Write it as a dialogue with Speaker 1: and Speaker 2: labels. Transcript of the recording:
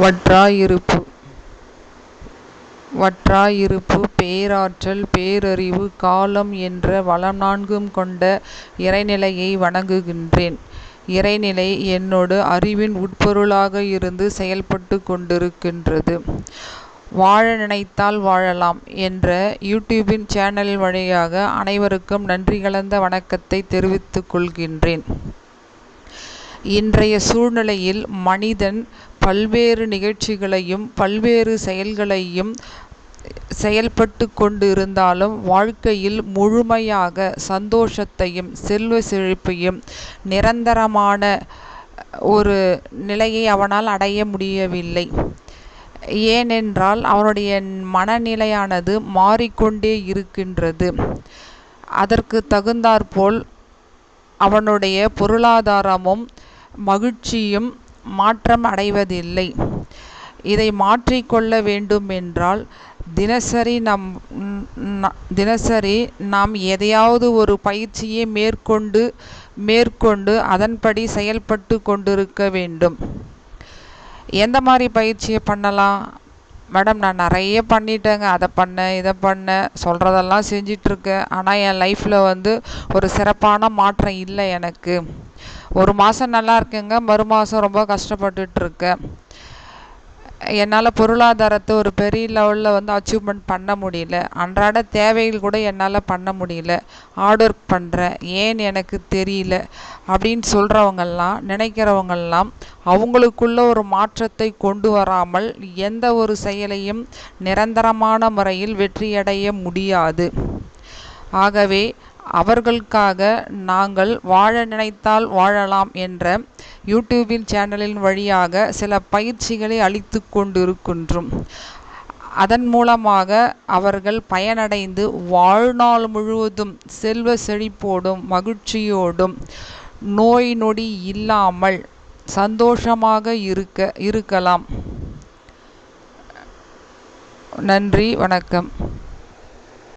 Speaker 1: வற்றாயிருப்பு வற்றாயிருப்பு பேராற்றல் பேரறிவு காலம் என்ற வளம் நான்கும் கொண்ட இறைநிலையை வணங்குகின்றேன். இறைநிலை என்னோடு அறிவின் உட்பொருளாக இருந்து செயல்பட்டு கொண்டிருக்கின்றது. வாழ நினைத்தால் வாழலாம் என்ற யூடியூபின் சேனல் வழியாக அனைவருக்கும் நன்றி கலந்த வணக்கத்தை தெரிவித்துக் கொள்கின்றேன். இன்றைய சூழ்நிலையில் மனிதன் பல்வேறு நிகழ்ச்சிகளையும் பல்வேறு செயல்களையும் செயல்பட்டு கொண்டு இருந்தாலும் வாழ்க்கையில் முழுமையாக சந்தோஷத்தையும் செல்வ செழிப்பையும் நிரந்தரமான ஒரு நிலையை அவனால் அடைய முடியவில்லை. ஏனென்றால் அவனுடைய மனநிலையானது மாறிக்கொண்டே இருக்கின்றது. அதற்கு தகுந்தாற்போல் அவனுடைய பொருளாதாரமும் மகிழ்ச்சியும் மாற்றம் அடைவதில்லை. இதை மாற்றிக்கொள்ள வேண்டுமென்றால் தினசரி நம் தினசரி நாம் எதையாவது ஒரு பயிற்சியை மேற்கொண்டு மேற்கொண்டு அதன்படி செயல்பட்டு கொண்டிருக்க வேண்டும். எந்த மாதிரி பயிற்சியை பண்ணலாம்? மேடம் நான் நிறைய பண்ணிட்டேங்க. அதை பண்ணேன் இதை பண்ணேன் சொல்கிறதெல்லாம் செஞ்சிட்ருக்கேன். ஆனால் என் லைஃப்பில் வந்து ஒரு சிறப்பான மாற்றம் இல்லை எனக்கு. ஒரு மாதம் நல்லா இருக்குங்க மறு மாதம் ரொம்ப கஷ்டப்பட்டுட்ருக்கேன். என்னால் பொருளாதாரத்தை ஒரு பெரிய லெவலில் வந்து அச்சீவ்மெண்ட் பண்ண முடியல. அன்றாட தேவைகள் கூட என்னால் பண்ண முடியல. ஹார்ட் ஒர்க் பண்ணுறேன். ஏன் எனக்கு தெரியல. அப்படின்னு சொல்கிறவங்கெல்லாம் நினைக்கிறவங்கெல்லாம் அவங்களுக்குள்ள ஒரு மாற்றத்தை கொண்டு வராமல் எந்த ஒரு செயலையும் நிரந்தரமான முறையில் வெற்றியடைய முடியாது. ஆகவே அவர்களுக்காக நாங்கள் வாழ நினைத்தால் வாழலாம் என்ற யூடியூபின் சேனலின் வழியாக சில பயிற்சிகளை அளித்து கொண்டிருக்கின்றோம். அதன் மூலமாக அவர்கள் பயனடைந்து வாழ்நாள் முழுவதும் செல்வ செழிப்போடும் மகிழ்ச்சியோடும் நோய் நொடி இல்லாமல் சந்தோஷமாக இருக்க இருக்கலாம். நன்றி வணக்கம்.